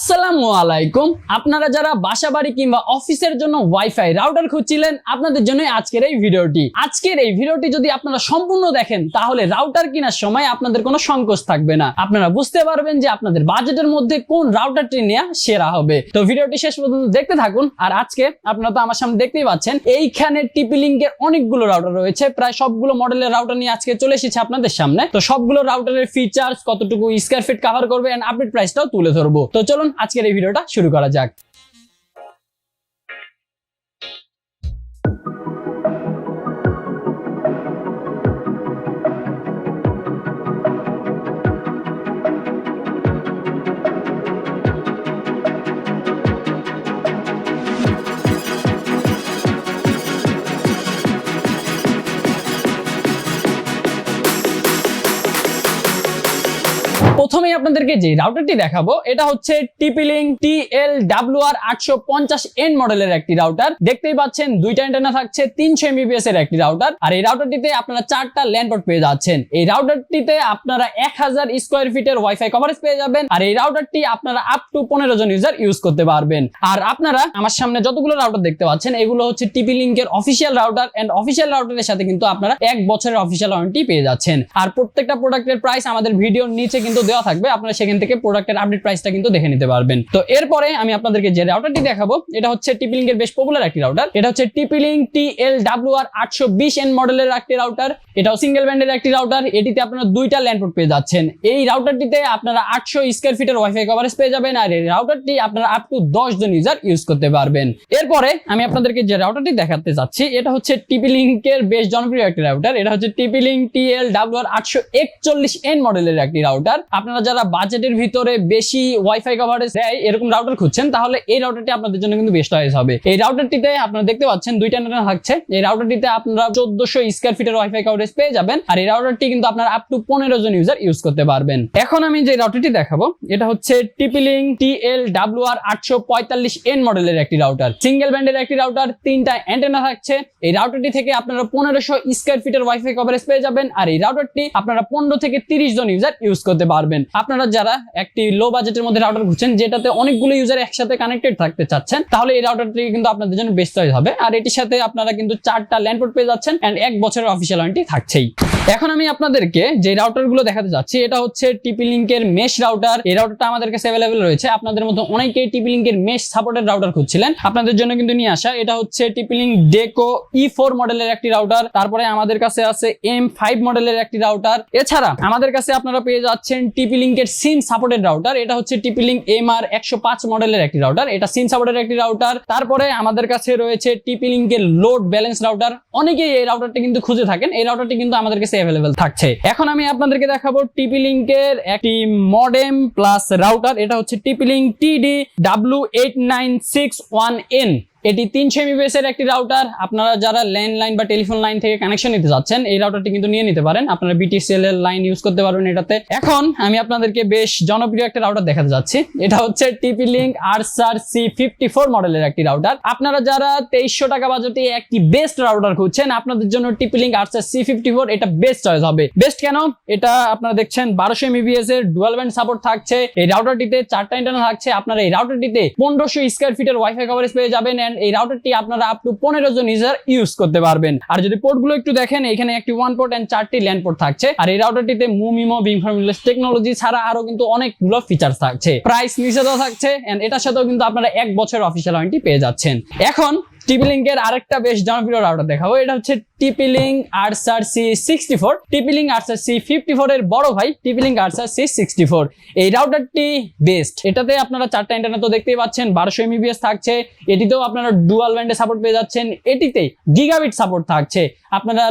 আসসালামু আলাইকুম। আপনারা যারা বাসা বাড়ি কিংবা অফিসের জন্য ওয়াইফাই রাউটার খুঁজছিলেন, আপনাদের জন্য আজকের এই ভিডিওটি। আজকের এই ভিডিওটি যদি আপনারা সম্পূর্ণ দেখেন, তাহলে রাউটার কেনার সময় আপনাদের কোনো সংকোচ থাকবে না। আপনারা বুঝতে পারবেন যে আপনাদের বাজেটের মধ্যে কোন রাউটারটি নেওয়া সেরা হবে। তো ভিডিওটি শেষ পর্যন্ত দেখতে থাকুন। আর আজকে আপনারা তো আমার সামনে দেখতেই পাচ্ছেন, এইখানে টিপি লিঙ্কের অনেকগুলো রাউটার রয়েছে। প্রায় সবগুলো মডেলের রাউটার নিয়ে আজকে চলে এসেছে আপনাদের সামনে। তো সবগুলো রাউটারের ফিচার্স কতটুকু স্কোয়ার ফিট কভার করবে এন্ড আপডেট প্রাইসটাও তুলে ধরবো। তো চলুন আজকের এই ভিডিওটা শুরু করা যাক। প্রথমেই আপনাদেরকে যে রাউটারটি দেখাবো, এটা হচ্ছে টিপিলিং টি এল ডাব্লিউ আর আটশো পঞ্চাশ এন মডেলের একটি রাউটার দেখতেই পাচ্ছেন, দুইটা অ্যান্টেনা থাকছে, তিনশো এমবিপিএস এর একটি রাউটার আর এই রাউটারটিতে আপনারা চারটা ল্যান্ডপোর্ট পেয়ে যাচ্ছেন। এই রাউটারটিতে আপনারা এক হাজার স্কোয়ার ফিটের ওয়াইফাই কভারেজ পেয়ে যাবেন, আর এই রাউটারটি আপনারা আপ টু পনেরো জন ইউজার ইউজ করতে পারবেন। আর আপনারা আমার সামনে যতগুলো রাউটার দেখতে পাচ্ছেন, এগুলো হচ্ছে টিপি লিঙ্কের অফিসিয়াল রাউটার এন্ড অফিসিয়াল রাউটারের সাথে কিন্তু আপনারা এক বছরের অফিসিয়াল ওয়ারেন্টি পেয়ে যাচ্ছেন। আর প্রত্যেকটা প্রোডাক্টের প্রাইস আমাদের ভিডিওর নিচে কিন্তু দেওয়া থাকবে, আপনারা সেখান থেকে প্রোডাক্টের আপডেট প্রাইসটা কিন্তু দেখে নিতে পারবেন। তো এরপরে আমি আপনাদেরকে যে রাউটারটি দেখাবো, এটা হচ্ছে টিপি লিঙ্কের বেশ পপুলার একটি রাউটার এটা হচ্ছে টিপি লিঙ্ক টি এল ডাব্লিউ আর আটশো বিশ এন মডেলের একটি রাউটার এটাও সিঙ্গেল ব্যান্ডের একটি রাউটার এটিতে আপনারা দুইটা ল্যান্ডপোর্ট পেয়ে যাচ্ছেন। এই রাউটারটিতে আপনারা আটশো স্কোয়ার ফিটের ওয়াইফাই কভারেজ পেয়ে যাবেন আর এই রাউটারটি আপনারা আপ টু দশ জন ইউজার ইউজ করতে পারবেন। এরপরে আমি আপনাদেরকে যে রাউটারটি দেখাতে যাচ্ছি, এটা হচ্ছে টিপি লিঙ্কের বেশ জনপ্রিয় একটি রাউটার এটা হচ্ছে টিপি লিঙ্ক টি এল ডাব্লিউ আর আটশো একচল্লিশ এন মডেলের একটি রাউটার আপনারা যারা বাজেটের ভিতরে বেশি ওয়াইফাই কভারেজ দেয়, এরকম রাউটার খুঁজছেন, তাহলে এই রাউটারটি আপনাদের জন্য কিন্তু বেস্ট চয়েস হবে। এই রাউটারটিতে আপনারা দেখতে পাচ্ছেন দুইটা নেটওয়ার্ক থাকছে। এই রাউটারটিতে আপনারা চোদ্দশো স্কোয়ার ফিটের ওয়াইফাই কভারেজ পেয়ে যাবেন, আর এই রাউটারটি কিন্তু আপনারা আপ টু পনেরো জন ইউজার ইউজ করতে পারবেন। এখন আমি যে রাউটারটি দেখাবো, এটা হচ্ছে টিপিলিং টি এল ডাব্লিউ আর আটশো পঁয়তাল্লিশ এন মডেলের একটি রাউটার সিঙ্গেল ব্যান্ডের একটি রাউটার তিনটা অ্যান্টেনা থাকছে। এই রাউটারটি থেকে আপনারা পনেরোশো স্কোয়ার ফিটের ওয়াইফাই কভারেজ পেয়ে যাবেন, আর এই রাউটারটি আপনারা পনেরো থেকে তিরিশ জন ইউজার ইউজ করতে পারবেন। আপনারা যারা একটি লো বাজেটের মধ্যে রাউটার খুঁজছেন, যেটাতে অনেকগুলো ইউজার একসাথে কানেক্টেড থাকতে চাচ্ছেন, তাহলে এই রাউটারটি কিন্তু আপনাদের জন্য বেস্ট হবে। আর এটির সাথে আপনারা কিন্তু চারটা ল্যান্ডপোর্ট পেয়ে যাচ্ছেন এন্ড এক বছরের অফিসিয়াল ওয়ারেন্টি থাকছেই। এখন আমি আপনাদেরকে যে রাউটারগুলো দেখাতে যাচ্ছি, এটা হচ্ছে টিপি লিঙ্কের মেশ রাউটার এই রাউটারটা আমাদের কাছে অ্যাভেলেবেল রয়েছে। আপনাদের মধ্যে অনেকেই টিপি লিঙ্কের মেশ সাপোর্টেড রাউটার খুঁজছিলেন। আপনাদের জন্য কিন্তু নিয়ে আসা। এটা হচ্ছে টিপি লিঙ্ক ডেকো ই ফোর মডেলের একটি রাউটার তারপরে আমাদের কাছে আছে এম ফাইভ মডেলের একটি রাউটার এছাড়া আমাদের কাছে আপনারা পেয়ে যাচ্ছেন টিপি লিঙ্কের সিম সাপোর্টেড রাউটার এটা হচ্ছে টিপি লিঙ্ক এম আর একশো পাঁচ মডেলের একটি রাউটার এটা সিম সাপোর্টের একটি রাউটার তারপরে আমাদের কাছে রয়েছে টিপি লিঙ্কের লোড ব্যালেন্স রাউটার অনেকেই এই রাউটারটি কিন্তু খুঁজে থাকেন। এই রাউটারটি কিন্তু আমাদের কাছে অ্যাভেলেবেল থাকছে। এখন আমি আপনাদেরকে দেখাবো টিপি লিঙ্কের একটি মডেম প্লাস রাউটার এটা হচ্ছে TP link TD W eight nine six one N এটি তিনশো এমবিএস এর একটি রাউটার আপনারা যারা ল্যান্ডলাইন বা টেলিফোন লাইন থেকে কানেকশন নিতে যাচ্ছেন, এই রাউটারটি কিন্তু নিয়ে নিতে পারেন। আপনারা বিটিসিএল এর লাইন ইউজ করতে পারবেন এটাতে। এখন আমি আপনাদেরকে বেশ জনপ্রিয় একটা রাউটার দেখাতে যাচ্ছি। এটা হচ্ছে TP link Archer C fifty four মডেলের একটি রাউটার আপনারা যারা তেইশশো টাকা বাজেটে একটি বেস্ট রাউটার খুঁজছেন, আপনাদের জন্য TP link Archer C fifty four এটা বেস্ট চয়েস হবে। বেস্ট কেন? এটা আপনারা দেখছেন, বারোশো এমবিএস এর ডুয়াল ব্যান্ড সাপোর্ট থাকছে। এই রাউটারটিতে চারটা ইন্টারনেট থাকছে। আপনারা এই রাউটারটিতে পনেরোশো স্কোয়ার ফিটের ওয়াইফাই কভারেজ পেয়ে যাবেন। এন্ড এই রাউটারটি আপনারা আপ টু পনেরো জন ইউজার ইউজ করতে পারবেন। আর যদি পোর্টগুলো একটু দেখেন, এখানে একটি ওয়ান পোর্ট এন্ড চারটি ল্যান্ড পোর্ট থাকছে। আর এই রাউটারটিতে মুমিমো বিনফরমেশন টেকনোলজি ছাড়া আরও কিন্তু অনেকগুলো ফিচার থাকছে। প্রাইস নিচে দেওয়া থাকছে এন্ড এটার সাথেও কিন্তু আপনারা এক বছর অফিসিয়াল ওয়ারেন্টি পেয়ে যাচ্ছেন। এখন টিপি আরেকটা বেশ জনপ্রিয় রাউটার দেখাবো। এটা হচ্ছে C sixty four C fifty এর বড় ভাই সি সিক্সটি ফোর এই রাউটারটি বেস্ট এটাতে আপনারা চারটা ইন্টারনেট তো দেখতেই পাচ্ছেন, বারোশো থাকছে। এটিতেও আপনারা ডুয়াল ব্যান্ডে সাপোর্ট পেয়ে যাচ্ছেন। এটিতে গিগাবিট সাপোর্ট থাকছে। আপনারা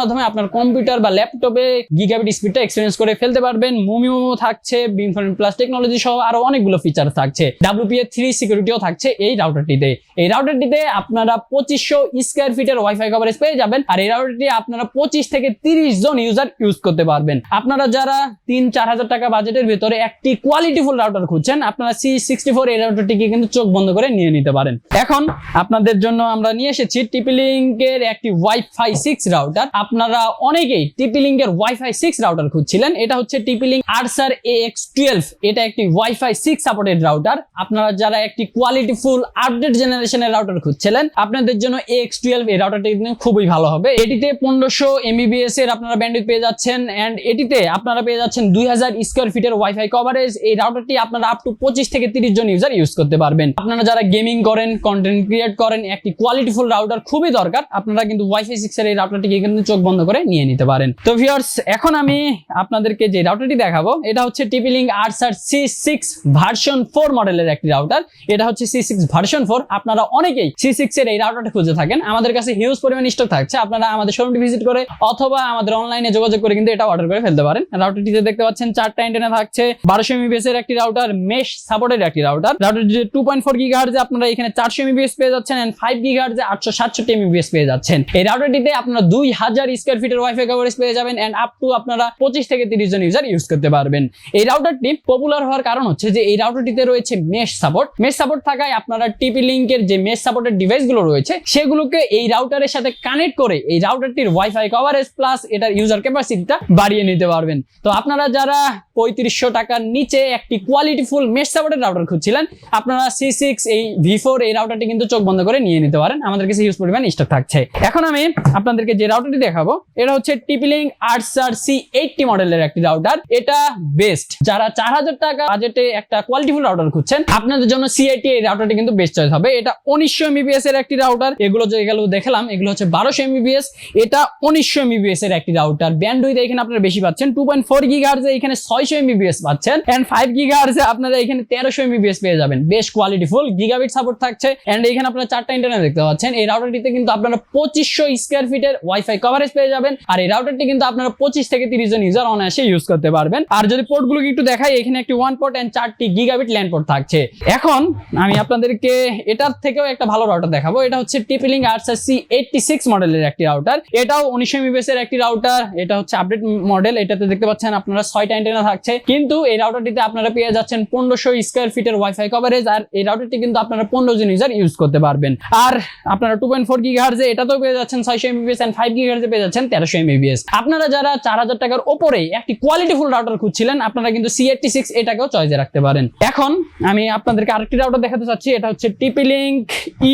মাধ্যমে আপনার কম্পিউটার বা ল্যাপটপে গিগাবিট স্পিডটা এক্সপিরিয়েন্স করে ফেলতে পারবেন। মুমিমো থাকছে বিনফরেন্ট প্লাস টেকনোলজি সহ আরও অনেকগুলো ফিচার থাকছে। ডাব্লিউপিএ থ্রি সিকিউরিটিও থাকছে এই রাউটারটিতে এই রাউটারটিতে আপনার আপনারা পঁচিশশো স্কোয়ার ফিটের ওয়াইফাই কভারেজ পেয়ে যাবেন। আর এই রাউটারটি আপনারা পঁচিশ থেকে তিরিশ জন ইউজার ইউজ করতে পারবেন। আপনারা যারা তিন, চার হাজার টাকা বাজেটের ভিতরে একটি কোয়ালিটিফুল রাউটার খুঁজছেন, আপনারা সি সিক্সটি ফোর এই রাউটারটিকে কিন্তু চোখ বন্ধ করে নিয়ে নিতে পারেন। এখন আপনাদের জন্য আমরা নিয়ে এসেছি টিপি লিঙ্কের একটি ওয়াইফাই সিক্স রাউটার আপনারা অনেকেই টিপি লিঙ্কের ওয়াইফাই সিক্স রাউটার খুঁজছিলেন। এটা হচ্ছে TP link Archer A X twelve এটা একটি ওয়াইফাই সিক্স সাপোর্টেড রাউটার আপনারা যারা একটি কোয়ালিটিফুল আপডেট জেনারেশনের রাউটার খুঁজছিলেন আপনাদের জন্য এক্স টুয়েলভ এই রাউটারটি কিন্তু খুবই ভালো হবে। এটিতে পনেরোশো এমবিবিএস এর আপনারা ব্যান্ডউইথ পেয়ে যাচ্ছেন এন্ড এটিতে আপনারা পেয়ে যাচ্ছেন দুই হাজার স্কোয়ার ফিটের ওয়াইফাই কভারেজ এই রাউটারটি আপনারা আপ টু পঁচিশ থেকে তিরিশ জন ইউজার ইউজ করতে পারবেন। আপনারা যারা গেমিং করেন কন্টেন্ট ক্রিয়েট করেন, একটি কোয়ালিটিফুল রাউটার খুবই দরকার, আপনারা কিন্তু ওয়াইফাই সিক্স এর এই রাউটারটিকে কিন্তু চোখ বন্ধ করে নিয়ে নিতে পারেন। তো ভিউয়ার্স এখন আমি আপনাদেরকে যে রাউটারটি দেখাবো, এটা হচ্ছে TP link Archer C six version four মডেলের একটি রাউটার এটা হচ্ছে সি সিক্স ভার্সন ফোর আপনারা অনেকেই সি সিক্স এর এই রাউটারটা খুঁজে থাকেন। আমাদের কাছে হিউজ পরিমাণ স্টক থাকছে। আপনারা আমাদের শোরুমটি ভিজিট করে অথবা আমাদের অনলাইনে যোগাযোগ করে কিন্তু এটা অর্ডার করে ফেলতে পারেন। রাউটারটিতে দেখতে পাচ্ছেন চারটা অ্যান্টেনা থাকছে। বারোশো এমবিএস এর একটি রাউটার মেশ সাপোর্টেড একটি রাউটার রাউটার যে টু পয়েন্ট ফোর গিগাহার্জে আপনারা এখানে চারশো এমবিএস পেয়ে যাচ্ছেন এন্ড ফাইভ গিগাহার্জে আটশো সাতষট্টি এমবিএস পেয়ে যাচ্ছেন। এই রাউটারটিতে আপনারা দুই হাজার স্কোয়ার ফিটের ওয়াইফাই কভারেজ পেয়ে যাবেন এন্ড আপ টু আপনারা পঁচিশ থেকে তিরিশ জন ইউজার ইউজ করতে পারবেন। এই রাউটারটি পপুলার হওয়ার কারণ হচ্ছে যে এই রাউটারটিতে রয়েছে মেশ সাপোর্ট মেশ সাপোর্ট থাকায় আপনারা টিপি লিঙ্কের যে মেশ সাপোর্টের ডিভাইস গুলো রয়েছে, সেগুলোকে এই রাউটারের সাথে কানেক্ট করে এই রাউটারটির ওয়াইফাই কভারেজ প্লাস এটার ইউজার ক্যাপাসিটিটা বাড়িয়ে নিতে পারবেন। তো আপনারা যারা পঁয়ত্রিশশো টাকার নিচে একটি কোয়ালিটিফুল মেশ সাপোর্টের রাউটার খুঁজছিলেন। আপনারা সি সিক্স এই ভি ফোর এই রাউটারটি কিন্তু চোখ বন্ধ করে নিয়ে নিতে পারেন। আমাদের কাছে হিউজ পরিমাণ স্টক থাকছে। এখন আমি আপনাদেরকে যে রাউটারটি দেখাবো, এটা হচ্ছে টিপিলিং আর্টস সি এইটটি মডেলের একটি রাউটার এটা বেস্ট যারা চার হাজার টাকা বাজেটে একটা কোয়ালিটিফুল রাউটার খুঁজছেন, আপনাদের জন্য সি এইটটি এই রাউটারটি কিন্তু বেস্ট চয়েস হবে। এটা উনিশশো এমবিবিএস এর একটি রাউটার এগুলো যে গেল দেখলাম, এগুলো হচ্ছে বারোশো এমবিবিএস এটা উনিশশো এমবিবিএস এর একটি রাউটার ব্যান্ডউইথ এখানে আপনারা বেশি পাচ্ছেন। টু পয়েন্ট ফোর গিগার্সে এখানে ছয়শো এমবিবিএস পাচ্ছেন এন্ড ফাইভ গিগার্সে আপনারা এখানে তেরোশো এমবিবিএস পেয়ে যাবেন। বেশ কোয়ালিটিফুল গিগাবিট সাপোর্ট থাকছে এন্ড এখানে আপনারা চারটা ইন্টারনেট দেখতে পাচ্ছেন। এই রাউটারটিতে কিন্তু আপনারা পঁচিশশো স্কোয়ার ফিটের ওয়াইফাই কভারেজ পেয়ে যাবেন আর এই রাউটারটি কিন্তু আপনারা পঁচিশ থেকে তিরিশ জন ইউজার অনায়াসে ইউজ করতে পারবেন। আর যদি পোর্টগুলোকে একটু দেখাই, এখানে একটি ওয়ান পোর্ট এন্ড চারটি গিগাবিট ল্যান্ড পোর্ট থাকছে। এখন আমি আপনাদেরকে এটার থেকেও একটা ভালো রাউটার দেখাবো। এটা হচ্ছে টিপিলিং আর্টস সি এইটটি সিক্স মডেলের একটি রাউটার এটাও উনিশশো এমবিএস এর একটি রাউটার এটা হচ্ছে আপডেট মডেল এটাতে দেখতে পাচ্ছেন আপনারা ছয়টা অ্যান্টেনা থাকছে। কিন্তু এই রাউটারটিতে আপনারা পেয়ে যাচ্ছেন পনেরোশো স্কোয়ার ফিটের ওয়াইফাই কভারেজ আর এই রাউটারটি কিন্তু আপনারা পনেরো জন ইউজার ইউজ করতে পারবেন। আর আপনারা টু পয়েন্ট ফোর গিগাহার্জে এটাতেও পেয়ে যাচ্ছেন ছয়শো এমবিএস এন্ড ফাইভ গিগাহার্জে পেয়ে যাচ্ছেন তেরোশো এমবিএস আপনারা যারা চার হাজার টাকার ওপরে একটি কোয়ালিটিফুল রাউটার খুঁজছিলেন, আপনারা কিন্তু সি এইটটি সিক্স এটাকেও চয়েসে রাখতে পারেন। এখন আমি আপনাদেরকে আরেকটি রাউটার দেখাতে চাচ্ছি, এটা হচ্ছে TP link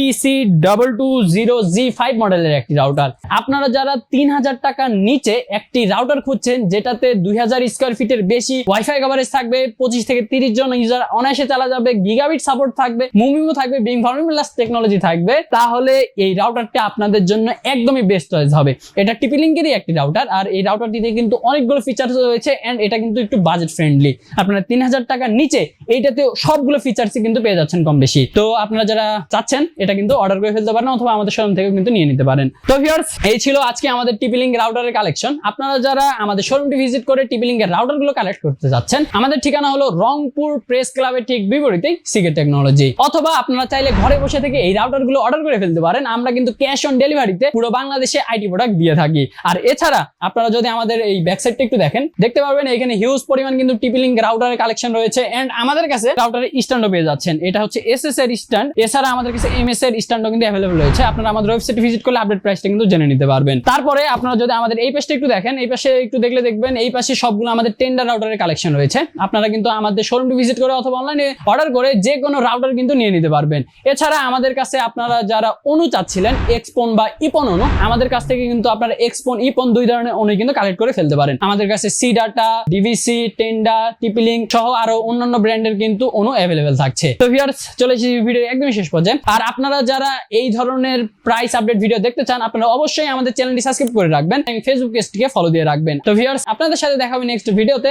EC double two zero G five মডেলের একটি রাউটার আপনারা যারা তিন হাজার টাকার নিচে একটি রাউটার খুঁজছেন, যেটাতে দুই হাজার স্কোয়ার ফিটের বেশি ওয়াইফাই কভারেজ থাকবে, পঁচিশ থেকে তিরিশ জন ইউজার অনায়াসে চালা যাবে গিগাবিট সাপোর্ট থাকবে মুভিও থাকবে বিং ফর্মুলাস টেকনোলজি থাকবে। তাহলে এই রাউটারটা আপনাদের জন্য একদমই বেস্ট চয়েস হবে। এটা টিপি লিঙ্কেরই একটি রাউটার আর এই রাউটারটিতে কিন্তু অনেকগুলো ফিচার্স রয়েছে অ্যান্ড এটা কিন্তু একটু বাজেট ফ্রেন্ডলি আপনারা তিন হাজার টাকার নিচে এইটাতে সবগুলো ফিচার্স কিন্তু পেয়ে যাচ্ছেন কম বেশি তো আপনারা যারা চাচ্ছেন, এটা কিন্তু অর্ডার করে ফেলতে পারেন অথবা আমাদের শোরুম থেকে কিন্তু নিয়ে নিতে পারেন। তো ভিউয়ার্স এই ছিল আজকে আমাদের টিপি লিঙ্ক রাউটারের কালেকশন আপনারা যারা আমাদের শোরুমটি ভিজিট করে টিপি লিঙ্কের রাউটার কালেক্ট করতে যাচ্ছেন। আমাদের ঠিকানা হলো রংপুর প্রেস ক্লাবের ঠিক বিপরীতেই সিকে টেকনোলজি অথবা আপনারা চাইলে ঘরে বসে থেকে এই রাউটারগুলো অর্ডার করে ফেলতে পারেন। আমরা কিন্তু ক্যাশ অন ডেলিভারিতে পুরো বাংলাদেশে আইটি প্রোডাক্ট দিয়ে থাকি। আর এছাড়া আপনারা যদি আমাদের এই ব্যাকসাইডটা একটু দেখেন, দেখতে পারবেন এখানে হিউজ পরিমাণ কিন্তু টিপি লিঙ্ক রাউটারের কালেকশন রয়েছে। এন্ড আমাদের কাছে রাউটারের স্ট্যান্ডও পেয়ে যাচ্ছেন। এটা হচ্ছে এস এস এর স্ট্যান্ড এছাড়া আমাদের কাছে এম এস এর স্ট্যান্ডও কিন্তু অ্যাভেলেবল রয়েছে। আপনারা আমাদের ওয়েবসাইট ভিজিট করলে আপডেট প্রাইসটা কিন্তু জেনে নিতে পারবেন। তারপরে আপনারা যদি আমাদের এই পাশটা একটু দেখেন, এই পাশে একটু দেখলে দেখবেন, এই পাশে সবগুলো আমাদের টেন্ডার রাউটারের কালেকশন রয়েছে। আপনারা কিন্তু আমাদের শোরুমটি ভিজিট করে অথবা অনলাইনে অর্ডার করে যে কোনো রাউটার কিন্তু নিয়ে নিতে পারবেন। এছাড়া আমাদের কাছে আপনারা যারা অনু চাচ্ছিলেন এক্সপোন বা ইপন অনু আমাদের কাছ থেকে কিন্তু আপনারা এক্সপোন ইপন দুই ধরনের অনু কিন্তু কালেক্ট করে ফেলতে পারেন। আমাদের কাছে C data DVC Tenda TP link সহ আরও অন্যান্য ব্র্যান্ডের কিন্তু অনু অ্যাভেলেবেল থাকছে। তো ভিউয়ার্স চলে এসেছি ভিডিও একদমই শেষ পর্যায়ে। আর আপনারা যারা এই ধরনের প্রাইস আপডেট ভিডিও দেখতে চান, আপনারা অবশ্যই আমাদের চ্যানেলটি সাবস্ক্রাইব করে রাখবেন। ফেসবুক পেজটিকে ফলো দিয়ে রাখবেন। তো ভিউয়ার্স আপনাদের সাথে দেখা হবে নেক্সট ভিডিওতে